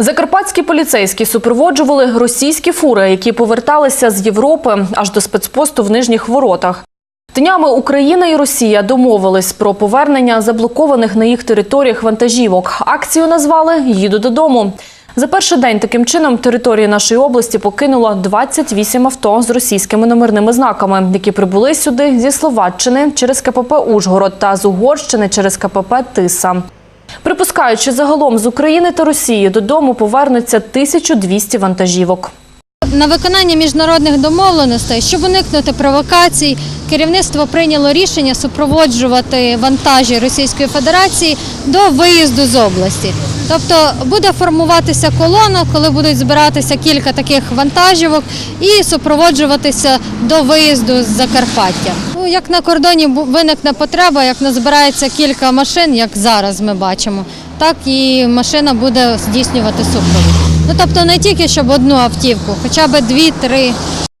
Закарпатські поліцейські супроводжували російські фури, які поверталися з Європи аж до спецпосту в нижніх воротах. Днями Україна і Росія домовились про повернення заблокованих на їх територіях вантажівок. Акцію назвали Їду додому. За перший день таким чином території нашої області покинуло 28 авто з російськими номерними знаками, які прибули сюди зі Словаччини через КПП Ужгород та з Угорщини через КПП Тиса. Припускаючи загалом з України та Росії додому повернуться 1200 вантажівок. На виконання міжнародних домовленостей, щоб уникнути провокацій, керівництво прийняло рішення супроводжувати вантажі Російської Федерації до виїзду з області. Тобто буде формуватися колона, коли будуть збиратися кілька таких вантажівок і супроводжуватися до виїзду з Закарпаття. Ну, як на кордоні виникне потреба, як назбирається кілька машин, як зараз ми бачимо, так і машина буде здійснювати супровід. Ну тобто не тільки щоб одну автівку, хоча б дві-три